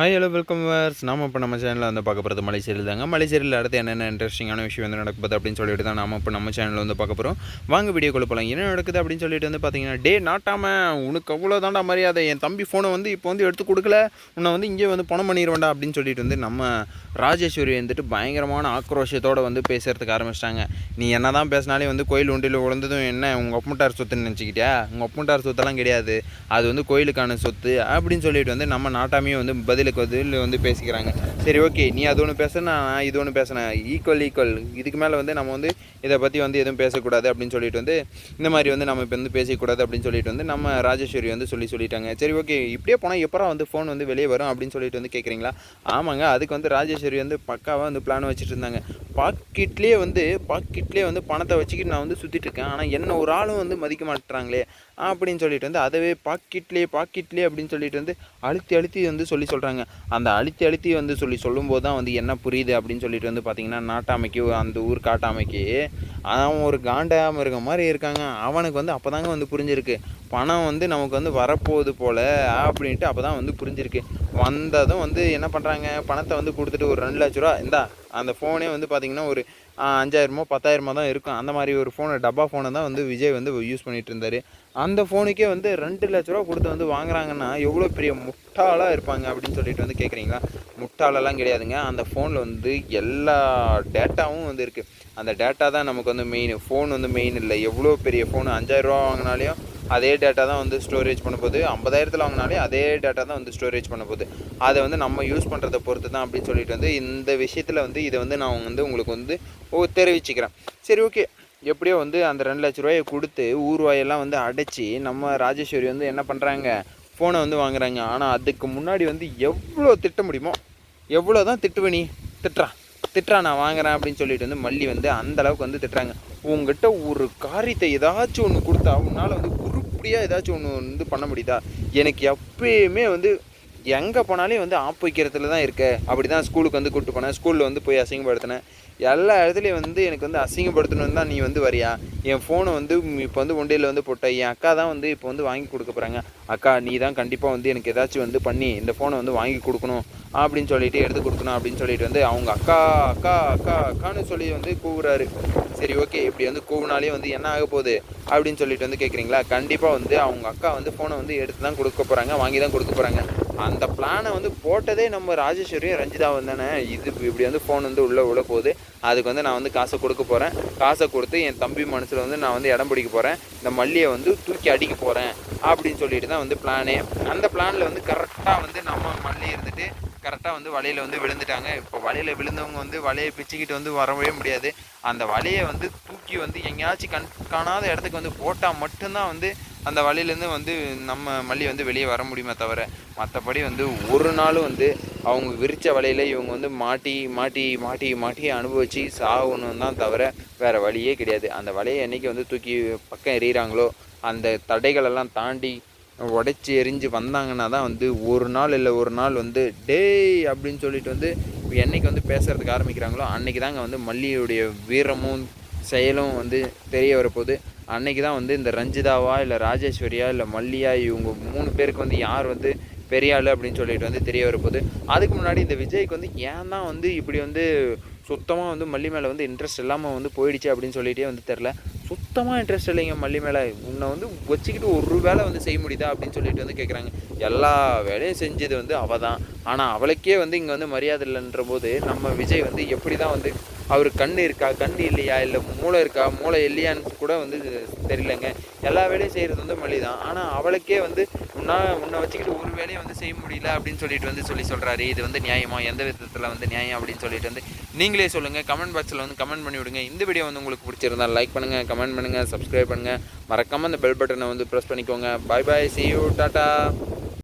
Hi hello welcome verse நாம் இப்போ நம்ம சேனலில் வந்து பார்க்க போகிறது மலைச்சேரியில் தாங்க. மலைச்சேரியில் அடுத்து என்னென்ன இன்ட்ரெஸ்டிங்கான விஷயம் வந்து நடக்குது அப்படின்னு சொல்லிட்டு தான் நாம் இப்போ நம்ம சேனலில் வந்து பார்க்க போகிறோம் வாங்க வீடியோ போகலாம் என்ன நடக்குது அப்படின்னு சொல்லிட்டு வந்து பார்த்தீங்கன்னா டே நாட்டாம உனக்கு அவ்வளோ தாண்டா மரியாதை. என் தம்பி ஃபோனை வந்து இப்போ வந்து எடுத்து கொடுக்கல. உன்னை வந்து இங்கே வந்து பணம் பண்ணிடுவேண்டா அப்படின்னு சொல்லிட்டு வந்து நம்ம ராஜேஸ்வரி வந்துட்டு பயங்கரமான ஆக்ரோஷத்தோடு வந்து பேசுகிறதுக்கு ஆரம்பிச்சிட்டாங்க. நீ என்ன தான் பேசினாலே வந்து கோயில் உண்டியில் உழந்ததும் என்ன உங்கள் ஒப்பமுட்டார் சொத்துன்னு நினச்சிக்கிட்டியா? உங்கள் ஒப்பமுட்டார் சொத்தெல்லாம் கிடையாது. அது வந்து கோயிலுக்கான சொத்து அப்படின்னு சொல்லிட்டு வந்து நம்ம நாட்டாமையும் வந்து பதில் பதிலுக்கு பதில் வந்து பேசிக்கிறாங்க. சரி ஓகே நீ அது ஒன்று பேசுனா நான் இது ஒன்று பேசினேன் ஈக்குவல் ஈக்குவல் இதுக்கு மேலே வந்து நம்ம வந்து இதை பற்றி வந்து எதுவும் பேசக்கூடாது அப்படின்னு சொல்லிட்டு வந்து இந்த மாதிரி வந்து நம்ம இப்போ வந்து பேசக்கூடாது அப்படின்னு சொல்லிட்டு வந்து நம்ம ராஜேஸ்வரி வந்து சொல்லி சொல்லிட்டாங்க. சரி ஓகே இப்படியே போனால் எப்போ வந்து ஃபோன் வந்து வெளியே வரும் அப்படின்னு சொல்லிட்டு வந்து கேட்குறீங்களா ஆமாங்க அதுக்கு வந்து ராஜேஸ்வரி வந்து பக்காவாக வந்து பிளான் வச்சுட்டு இருந்தாங்க. பாக்கெட்லேயே வந்து பாக்கெட்லேயே வந்து பணத்தை வச்சுக்கிட்டு நான் வந்து சுற்றிட்டு இருக்கேன். ஆனால் என்ன ஒரு ஆளும் வந்து மதிக்க மாட்டுறாங்களே அப்படின்னு சொல்லிட்டு வந்து அதவே பாக்கெட்லேயே பாக்கெட்லேயே அப்படின்னு சொல்லிட்டு வந்து அழுத்தி அழுத்தி வந்து சொல்லி சொல்கிறாங்க அந்த அழுத்தி அழுத்தி வந்து சொல்லி சொல்லும்போது தான் வந்து என்ன புரியுது அப்படின்னு சொல்லிட்டு வந்து பார்த்தீங்கன்னா நாட்டாமைக்கு அந்த ஊர் காட்டாமைக்கு அவன் ஒரு காண்டாம இருக்க மாதிரி இருக்காங்க. அவனுக்கு வந்து அப்போ தாங்க வந்து புரிஞ்சிருக்கு. பணம் வந்து நமக்கு வந்து வரப்போகுது போல் அப்படின்ட்டு அப்போ தான் வந்து புரிஞ்சிருக்கு. வந்ததும் வந்து என்ன பண்ணுறாங்க பணத்தை வந்து கொடுத்துட்டு ஒரு ரெண்டு லட்ச ரூபா இந்தா அந்த ஃபோனே வந்து பார்த்திங்கன்னா ஒரு அஞ்சாயிரமோ பத்தாயிரமோ தான் இருக்கும். அந்த மாதிரி ஒரு ஃபோனை டப்பா ஃபோனை தான் வந்து விஜய் வந்து யூஸ் பண்ணிகிட்டு இருந்தார். அந்த ஃபோனுக்கே வந்து ரெண்டு லட்ச ரூபா கொடுத்து வந்து வாங்குறாங்கன்னா எவ்வளோ பெரிய முட்டாளாக இருப்பாங்க அப்படின்னு சொல்லிட்டு வந்து கேட்குறீங்களா முட்டாளெல்லாம் கிடையாதுங்க. அந்த ஃபோனில் வந்து எல்லா டேட்டாவும் வந்து இருக்குது அந்த டேட்டா தான் நமக்கு வந்து மெயின் ஃபோன் வந்து மெயின் இல்லை. எவ்வளோ பெரிய ஃபோனு அஞ்சாயிரரூவா வாங்கினாலையும் அதே டேட்டா தான் வந்து ஸ்டோரேஜ் பண்ண போகுது ஐம்பதாயிரத்தில் வாங்கினாலே அதே டேட்டா தான் வந்து ஸ்டோரேஜ் பண்ண போகுது அதை வந்து நம்ம யூஸ் பண்ணுறதை பொறுத்து தான் அப்படின்னு சொல்லிட்டு வந்து இந்த விஷயத்தில் வந்து இதை வந்து நான் வந்து உங்களுக்கு வந்து ஓ தெரிவிச்சுக்கிறேன். சரி ஓகே எப்படியோ வந்து அந்த ரெண்டு லட்ச ரூபாயை கொடுத்து ஊர்வாயெல்லாம் வந்து அடைச்சி நம்ம ராஜேஸ்வரி வந்து என்ன பண்ணுறாங்க ஃபோனை வந்து வாங்குறாங்க. ஆனால் அதுக்கு முன்னாடி வந்து எவ்வளோ திட்ட முடியுமோ எவ்வளோ தான் திட்டுவனி திட்டுறான் திட்டுறா நான் வாங்குறேன் அப்படின்னு சொல்லிட்டு வந்து மல்லி வந்து அந்த அளவுக்கு வந்து திட்டுறாங்க. உங்ககிட்ட ஒரு காரியத்தை ஏதாச்சும் ஒன்று கொடுத்தா உன்னால் வந்து உருப்படியாக ஏதாச்சும் ஒன்று வந்து பண்ண முடியுதா? எனக்கு எப்பயுமே வந்து எங்கே போனாலும் வந்து ஆப் வைக்கிறதுல தான் இருக்க. அப்படி தான் ஸ்கூலுக்கு வந்து கூப்பிட்டு போனேன். ஸ்கூலில் வந்து போய் அசிங்கப்படுத்தினேன். எல்லா இடத்துலையும் வந்து எனக்கு வந்து அசிங்கப்படுத்தணும்னு தான் நீ வந்து வரியா? என் ஃபோனை வந்து இப்போ வந்து ஒண்டையில் வந்து போட்ட என் அக்கா தான் வந்து இப்போ வந்து வாங்கி கொடுக்க போகிறாங்க அக்கா நீ தான் கண்டிப்பாக வந்து எனக்கு ஏதாச்சும் வந்து பண்ணி இந்த ஃபோனை வந்து வாங்கி கொடுக்கணும். அப்படின்னு சொல்லிட்டு எடுத்து கொடுக்கணும் அப்படின்னு சொல்லிட்டு வந்து அவங்க அக்கா அக்கா அக்கா அக்கான்னு சொல்லி வந்து கூவுறாரு. சரி ஓகே இப்படி வந்து கூவுனாலே வந்து என்ன ஆக போகுது அப்படின்னு சொல்லிட்டு வந்து கேட்குறீங்களா கண்டிப்பாக வந்து அவங்க அக்கா வந்து ஃபோனை வந்து எடுத்து தான் கொடுக்க போகிறாங்க வாங்கி தான் கொடுக்க போகிறாங்க அந்த பிளானை வந்து போட்டதே நம்ம ராஜேஸ்வரியும் ரஞ்சிதாவும் தானே? இது இப்படி வந்து ஃபோன் வந்து உள்ளே உள்ள போகுது. அதுக்கு வந்து நான் வந்து காசை கொடுக்க போகிறேன் காசை கொடுத்து என் தம்பி மனசில் வந்து நான் வந்து இடம் பிடிக்க போகிறேன் இந்த மல்லியை வந்து தூக்கி அடிக்க போகிறேன் அப்படின்னு சொல்லிட்டு தான் வந்து பிளானே அந்த பிளானில் வந்து கரெக்டாக வந்து நம்ம மல்லி இருந்துட்டு கரெக்டாக வந்து வலையில் வந்து விழுந்துட்டாங்க. இப்போ வலையில் விழுந்தவங்க வந்து வலையை பிச்சுக்கிட்டு வந்து வரவே முடியாது. அந்த வலையை வந்து தூக்கி வந்து எங்கேயாச்சும் கண் காணாத இடத்துக்கு வந்து போட்டால் மட்டும்தான் வந்து அந்த வலையிலேருந்து வந்து நம்ம மல்லி வந்து வெளியே வர முடியுமே தவிர மற்றபடி வந்து ஒரு நாளும் வந்து அவங்க விரித்த வலையில் இவங்க வந்து மாட்டி மாட்டி மாட்டி மாட்டி அனுபவித்து சாகணும் தான் தவிர வேறு வழியே கிடையாது. அந்த வலையை என்றைக்கு வந்து தூக்கி பக்கம் எறிகிறாங்களோ அந்த தடைகளெல்லாம் தாண்டி உடைச்சி எரிஞ்சு வந்தாங்கன்னா தான் வந்து ஒரு நாள் இல்லை ஒரு நாள் வந்து டேய் அப்படின்னு சொல்லிட்டு வந்து என்னைக்கு வந்து பேசுகிறதுக்கு ஆரம்பிக்கிறாங்களோ அன்றைக்கி தாங்க வந்து மல்லியுடைய வீரமும் செயலும் வந்து தெரிய வரப்போகுது. அன்னைக்கு தான் வந்து இந்த ரஞ்சிதாவா இல்லை ராஜேஸ்வரியா இல்லை மல்லியா இவங்க மூணு பேருக்கு வந்து யார் வந்து பெரிய ஆள் அப்படின்னு சொல்லிட்டு வந்து தெரிய வரப்போகுது. அதுக்கு முன்னாடி இந்த விஜய்க்கு வந்து ஏன் தான் வந்து இப்படி வந்து சுத்தமாக வந்து மல்லி மேலே வந்து இன்ட்ரெஸ்ட் இல்லாமல் வந்து போயிடுச்சு அப்படின்னு சொல்லிகிட்டே வந்து தெரில சுத்தமாக இன்ட்ரெஸ்ட் இல்லைங்க மல்லி மேலே. உன்னை வந்து வச்சுக்கிட்டு ஒரு வேலை வந்து செய்ய முடியுதா அப்படின்னு சொல்லிட்டு வந்து கேட்குறாங்க எல்லா வேலையும் செஞ்சது வந்து அவள் தான் ஆனால் அவளுக்கே வந்து இங்கே வந்து மரியாதை இல்லைன்ற போது நம்ம விஜய் வந்து எப்படி தான் வந்து அவர் கண் இருக்கா கண் இல்லையா இல்லை மூளை இருக்கா மூளை இல்லையான்னு கூட வந்து தெரியலங்க. எல்லா வேலையும் செய்கிறது வந்து மல்லி தான் ஆனால் அவளுக்கே வந்து உன்னா உன்னை வச்சுக்கிட்டு ஒரு வேலையை வந்து செய்ய முடியல அப்படின்னு சொல்லிட்டு வந்து சொல்லி சொல்கிறாரு இது வந்து நியாயமா? எந்த விதத்தில் வந்து நியாயம் அப்படின்னு சொல்லிட்டு வந்து நீங்களே சொல்லுங்கள் கமெண்ட் பாக்ஸில் வந்து கமெண்ட் பண்ணி விடுங்க. இந்த வீடியோ வந்து உங்களுக்கு பிடிச்சிருந்தா லைக் பண்ணுங்கள் கமெண்ட் பண்ணுங்கள் சப்ஸ்கிரைப் பண்ணுங்கள் மறக்காமல் அந்த பெல் பட்டனை வந்து ப்ரெஸ் பண்ணிக்கோங்க. Bye bye see you tata